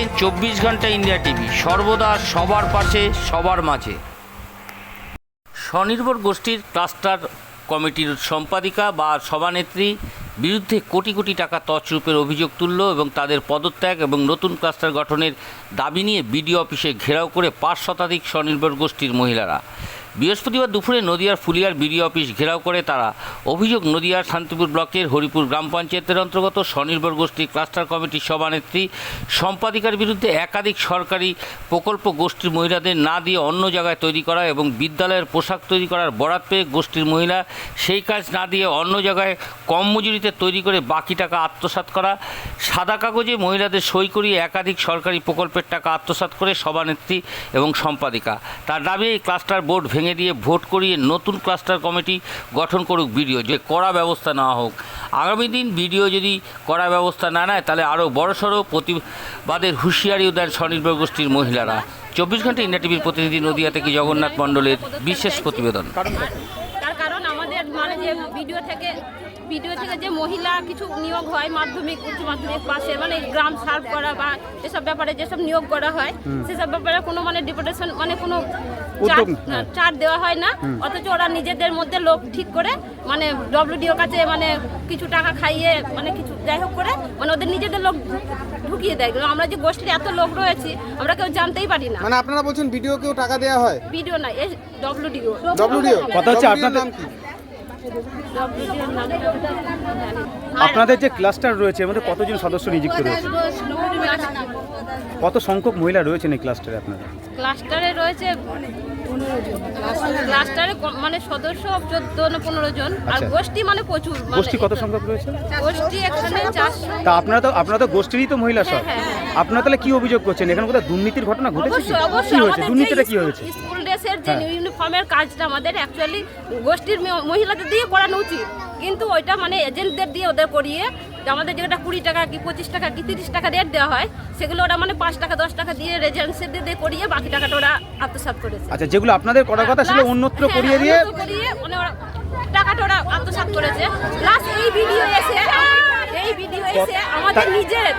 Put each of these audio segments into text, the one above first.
দেখছেন চব্বিশ ঘণ্টা ইন্ডিয়া টিভি। সর্বদা সবার পাশে, সবার মাঝে। স্বনির্ভর গোষ্ঠীর ক্লাস্টার কমিটির সম্পাদিকা বা সভানেত্রী বিরুদ্ধে কোটি কোটি টাকা তছরূপের অভিযোগ তুলল এবং তাদের পদত্যাগ এবং নতুন ক্লাস্টার গঠনের দাবি নিয়ে বিডিও অফিসে ঘেরাও করে পাঁচ শতাধিক স্বনির্ভর গোষ্ঠীর মহিলারা। বৃহস্পতিবার দুপুরে নদিয়ার ফুলিয়ার বিডিও অফিস ঘেরাও করে তারা অভিযোগ নদিয়ার শান্তিপুর ব্লকের হরিপুর গ্রাম পঞ্চায়েতের অন্তর্গত স্বনির্ভর গোষ্ঠী ক্লাস্টার কমিটির সভানেত্রী সম্পাদিকার বিরুদ্ধে একাধিক সরকারি প্রকল্প গোষ্ঠীর মহিলাদের না দিয়ে অন্য জায়গায় তৈরি করা এবং বিদ্যালয়ের পোশাক তৈরি করার বরাত পেয়ে গোষ্ঠীর মহিলা সেই কাজ না দিয়ে অন্য জায়গায় কম মজুরিতে তৈরি করে বাকি টাকা আত্মসাৎ করা। সাদা কাগজে মহিলাদের সই করিয়ে একাধিক সরকারি প্রকল্পের টাকা আত্মসাৎ করে সভানেত্রী এবং সম্পাদিকা। তার দাবি, এই ক্লাস্টার বোর্ড ভেঙে দিয়ে ভোট করিয়ে নতুন ক্লাস্টার কমিটি গঠন করুক বিডিও, যে কড়া ব্যবস্থা নেওয়া হোক। আগামী দিন বিডিও যদি কড়া ব্যবস্থা না নেয়, তাহলে আরও বড়সড় প্রতিবাদের হুঁশিয়ারিও দেন স্বনির্ভর গোষ্ঠীর মহিলারা। চব্বিশ ঘণ্টা ইন্ডিয়া টিভির প্রতিনিধি নদিয়া থেকে জগন্নাথ মণ্ডলের বিশেষ প্রতিবেদন তার কারণ আমাদের মানে যে ভিডিও থেকে ভিডিও থেকে যে মহিলা কিছু নিয়োগ হয় মাধ্যমিক উচ্চ মাধ্যমিক পাশে মানে গ্রাম সার্ভ করা বা এসব ব্যাপারে যেসব নিয়োগ করা হয় সেসব ব্যাপারে কোনো মানে ডিপুটেশন মানে কোনো হ্যাঁ। দেওয়া হয় না। অথচ ওরা নিজেদের মধ্যে লোক ঠিক করে মানে ডব্লিউডিও কাছে মানে কিছু টাকা খাইয়ে মানে কিছু যাই হোক করে মানে ওদের নিজেদের লোক ঢুকিয়ে দেয়। কিন্তু আমরা যে গোষ্ঠীর এত লোক রয়েছি আমরা কেউ জানতেই পারি না। মানে আপনারা বলছেন ভিডিওকেও টাকা দেওয়া হয়? ভিডিও না এ ডব্লিউডিও ডব্লিউডিও কথা হচ্ছে আপনাদের- নাম কি? আপনাদের যে ক্লাস্টার রয়েছে এর মধ্যে কতজন সদস্য নিযুক্ত রয়েছে? কত সংখ্যক মহিলা রয়েছেন এই ক্লাস্টারে আপনারা? ক্লাস্টারে রয়েছে ক্লাস্টারে মানে সদস্য চোদ্দ না পনেরো জন আর আচ্ছা। গোষ্ঠী মানে প্রচুর মানে গোষ্ঠী কত সংখ্যক রয়েছে? গোষ্ঠী এখানে চারশো। তা আপনারা তো আপনারা তো গোষ্ঠীরই তো মহিলা সব। হ্যাঁ, আপনারা তাহলে কি অভিযোগ করছেন? এখানে কোথাও দুর্নীতির ঘটনা ঘটেছে কি? হয়েছে? দুর্নীতিটা কি হয়েছে? স্কুল- ড্রেসের যে হ্যাঁ। ইউনিফর্মের কাজটা আমাদের অ্যাকচুয়ালি গোষ্ঠীর মহিলাদের দিয়ে করানো উচিত। কিন্তু ওইটা মানে এজেন্টদের দিয়ে ওদের করিয়ে যে আমাদের যেটা কুড়ি টাকা কি পঁচিশ টাকা কি তিরিশ টাকা রেট দেওয়া হয় সেগুলো ওরা মানে পাঁচ টাকা দশ টাকা দিয়ে রেজেন্সিদের দিয়ে করিয়ে বাকি টাকাটা ওরা আত্মসাৎ করেছে। আচ্ছা যেগুলো আপনাদের করার কথা ছিল অন্যত্র হ্যাঁ, করিয়ে দিয়ে করিয়ে মানে ওরা টাকাটা ওরা আত্মসাৎ করেছে। প্লাস এই ভিডিও এসে এই ভিডিও এসে আমাদের নিজের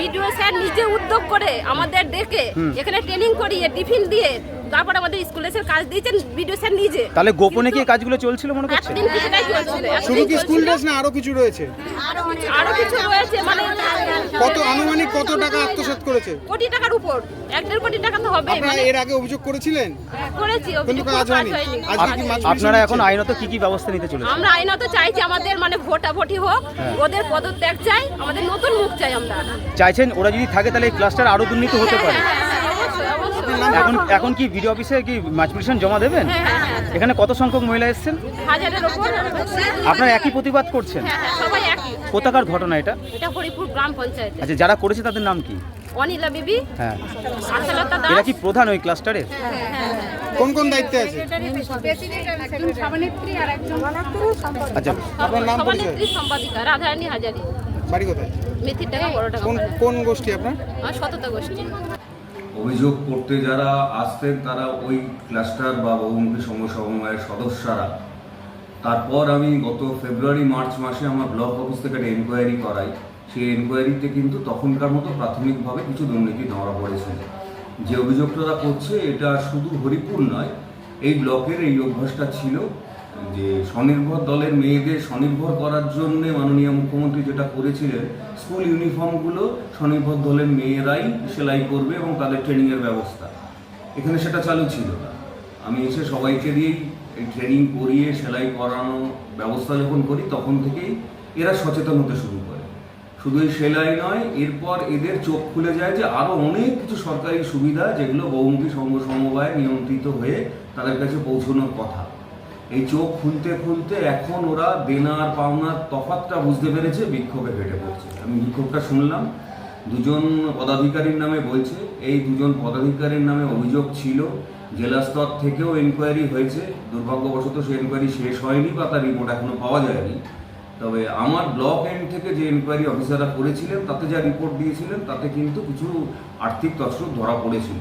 ভিডিও স্যার নিজে উদ্যোগ করে আমাদের ডেকে এখানে ট্রেনিং করিয়ে টিফিন দিয়ে তারপর আমাদের স্কুলে এসে কাজ দিয়েছেন ভিডিও স্যার নিজে। তাহলে গোপনে কি কাজগুলো চলছিল মনে করছেন? একদিন কিছুটাই চলছিল? শুধু কি স্কুল ড্রেস না আরও কিছু রয়েছে? আরও কিছু রয়েছে মানে কত আনুমানিক কত টাকা আত্মসাৎ করেছে? কোটি টাকার উপর। এক দেড় কোটি টাকা তো হবে। আপনারা মানে এর আগে অভিযোগ করেছিলেন? করেছি কিন্তু কাজ হয়নি। আজকে আপনারা এখন আইনত কি কি ব্যবস্থা নিতে চলেছেন? আমরা আইনত চাইছি আমাদের মানে ভোটাভুটি হোক হ্যাঁ। ওদের পদত্যাগ চাই আমাদের নতুন মুখ চাই আমরা। চাইছেন ওরা যদি থাকে তাহলে এই ক্লাস্টার আরও দুর্নীতি হতে পারে। এখন এখন কি ভিডিও অফিসে কি মাল্টিপ্লিকেশন জমা দেবেন? হ্যাঁ, হ্যাঁ, হ্যাঁ। এখানে কত সংখ্যক মহিলা এসেছেন? আপনারা একই প্রতিবাদ করছেন? সবাই একই। কোথাকার ঘটনা এটা? এটা হরিপুর গ্রাম পঞ্চায়েত। আচ্ছা যারা করেছে তাদের নাম কি? অনিলা বিবি হ্যাঁ। এরা কি প্রধান ওই ক্লাস্টারের কোন কোন দায়িত্বে আছে? আচ্ছা আপনার নাম সম্পাদিকা রাধারানী হাজারি। বাড়ি কোথায়? মেথির টাকা বড় টাকা কোন কোন গোষ্ঠী আপনার? সততা গোষ্ঠী। অভিযোগ করতে যারা আসতেন, তারা ওই ক্লাস্টার বা বহুমুখী সংঘ সমবায়ের সদস্যরা। তারপর আমি গত ফেব্রুয়ারি, মার্চ মাসে আমার ব্লক অফিস থেকে একটা এনকোয়ারি করাই। সেই এনকোয়ারিতে কিন্তু তখনকার মতো প্রাথমিকভাবে কিছু দুর্নীতি ধরা পড়েছে। যে অভিযোগটা করছে, এটা শুধু হরিপুর নয়, এই ব্লকের এই অভ্যাসটা ছিল যে স্বনির্ভর দলের মেয়েদের স্বনির্ভর করার জন্য মাননীয় মুখ্যমন্ত্রী যেটা করেছিলেন, স্কুল ইউনিফর্মগুলো স্বনির্ভর দলের মেয়েরাই সেলাই করবে এবং তাদের ট্রেনিংয়ের ব্যবস্থা। এখানে সেটা চালু ছিল না। আমি এসে সবাইকে দিয়েই এই ট্রেনিং করিয়ে, সেলাই করানো ব্যবস্থা যখন করি, তখন থেকেই এরা সচেতন হতে শুরু করে। শুধু সেলাই নয়, এরপর এদের চোখ খুলে যায় যে আরও অনেক কিছু সরকারি সুবিধা যেগুলো বহুমুখী সংঘ সমবায় নিয়ন্ত্রিত হয়ে তাদের কাছে পৌঁছানোর কথা। এই চোখ খুলতে খুলতে এখন ওরা দেনার পাওনার তফাতটা বুঝতে পেরেছে, বিক্ষোভে ফেটে পড়ছে। আমি বিক্ষোভটা শুনলাম, দুজন পদাধিকারীর নামে বলছে, এই দুজন পদাধিকারীর নামে অভিযোগ ছিল জেলা স্তর থেকেও এনকোয়ারি হয়েছে, দুর্ভাগ্যবশত সেই এনকোয়ারি শেষ হয়নি বা তার রিপোর্ট এখনও পাওয়া যায়নি। তবে আমার ব্লক এন্ড থেকে যে এনকোয়ারি অফিসাররা করেছিলেন, তাতে যা রিপোর্ট দিয়েছিলেন, তাতে কিন্তু কিছু আর্থিক তছরূপ ধরা পড়েছিল।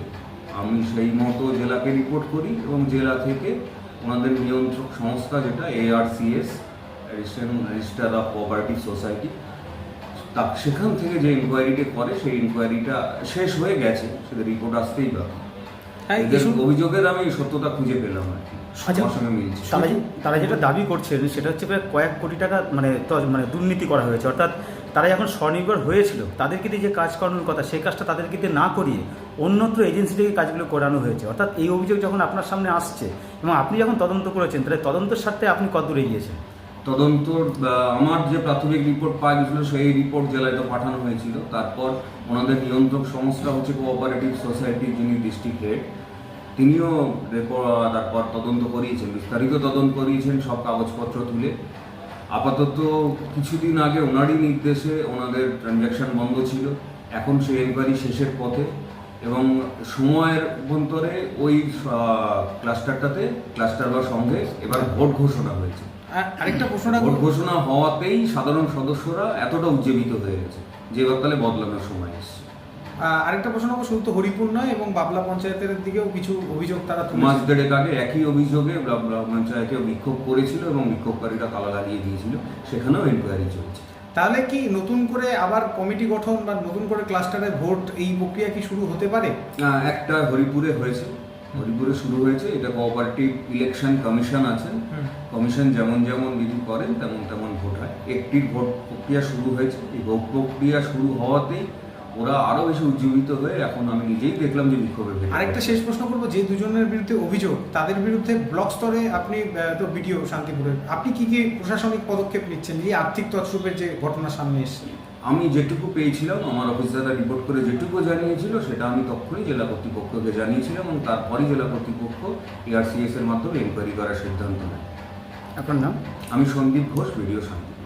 আমি সেই মতো জেলাকে রিপোর্ট করি এবং জেলা থেকে ওনাদের নিয়ন্ত্রক সংস্থা যেটা ARCS registrar of cooperative society তা সেখান থেকে যে ইনকোয়ারিটা করে সেই ইনকোয়ারিটা শেষ হয়ে গেছে সেটা রিপোর্ট আসতেই এসব- অভিযোগের আমি সত্যতা খুঁজে পেলাম আর কি আচ্ছা তারা যেটা দাবি করছেন সেটা হচ্ছে কয়েক কোটি টাকা মানে মানে দুর্নীতি করা হয়েছে। অর্থাৎ তারা যখন স্বনির্ভর হয়েছিল। তাদেরকে দিয়ে যে কাজ করানোর কথা, সেই কাজটা তাদেরকে দিয়ে না করিয়ে অন্যত্র এজেন্সি থেকে কাজগুলো করানো হয়েছে। অর্থাৎ এই অভিযোগ যখন আপনার সামনে আসছে এবং আপনি যখন তদন্ত করেছেন, তাহলে তদন্তের স্বার্থে আপনি কত দূরে গিয়েছেন তদন্তর বা আমার যে প্রাথমিক রিপোর্ট পাওয়া গেছিল, সেই রিপোর্ট জেলায় তো পাঠানো হয়েছিল। তারপর ওনাদের নিয়ন্ত্রক সংস্থা হচ্ছে কোঅপারেটিভ সোসাইটি যিনি ডিস্ট্রিক্ট হেড তিনিও রেপো- তারপর তদন্ত করিয়েছেন, বিস্তারিত তদন্ত করিয়েছেন, সব কাগজপত্র তুলে। আপাতত কিছুদিন আগে ওনারই নির্দেশে ওনাদের ট্রানজ্যাকশন বন্ধ ছিল। এখন সেই এনকোয়ারি শেষের পথে এবং সময়ের অভ্যন্তরে ওই ক্লাস্টারটাতে ক্লাস্টার বা সঙ্গে এবার ভোট ঘোষণা হয়েছে। আর- আরেকটা প্রশ্ন ভোট ঘোষণা হওয়াতেই সাধারণ সদস্যরা এতটা উজ্জীবিত হয়ে গেছে যে এবার তাহলে বদলানোর সময় এসছে। আরেকটা প্রশ্ন রাখব শুধু তো হরিপুর নয় এবং বাবলা পঞ্চায়েতের দিকেও কিছু অভিযোগ তারা মাস দেড়েক আগে একই অভিযোগে বাবলা পঞ্চায়েতে বিক্ষোভ করেছিল এবং বিক্ষোভকারীরা তালা লাগিয়ে দিয়েছিল সেখানেও এনকোয়ারি চলছে। তাহলে কি নতুন করে আবার কমিটি গঠন বা নতুন করে ক্লাস্টারে ভোট এই প্রক্রিয়া কি শুরু হতে পারে? একটা হরিপুরে হয়েছে। হরিপুরে শুরু হয়েছে এটা কোঅপারেটিভ ইলেকশন কমিশন আছেন কমিশন যেমন যেমন বিধি করেন তেমন তেমন ভোট হয়। একটির ভোট প্রক্রিয়া শুরু হয়েছে। এই ভোট প্রক্রিয়া শুরু হওয়াতেই ওরা আরও বেশি উজ্জীবিত হয়ে এখন আমি নিজেই দেখলাম যে বিক্ষোভের ভেতরে আরেকটা শেষ প্রশ্ন করব যে দুজনের বিরুদ্ধে অভিযোগ তাদের বিরুদ্ধে ব্লক স্তরে আপনি তো ভিডিও শান্তিপুরের আপনি কি কি প্রশাসনিক পদক্ষেপ নিচ্ছেন? এই আর্থিক তছরূপের যে ঘটনা সামনে এসেছে। আমি যেটুকু পেয়েছিলাম আমার অফিস অফিসাররা রিপোর্ট করে যেটুকু জানিয়েছিল সেটা আমি তখনই জেলা কর্তৃপক্ষকে জানিয়েছিলাম এবং তারপরই জেলা কর্তৃপক্ষ এআরসিএস এর মাধ্যমে এনকোয়ারি করার সিদ্ধান্ত নেয়। আপনার নাম? আমি সন্দীপ ঘোষ ভিডিও শান্তি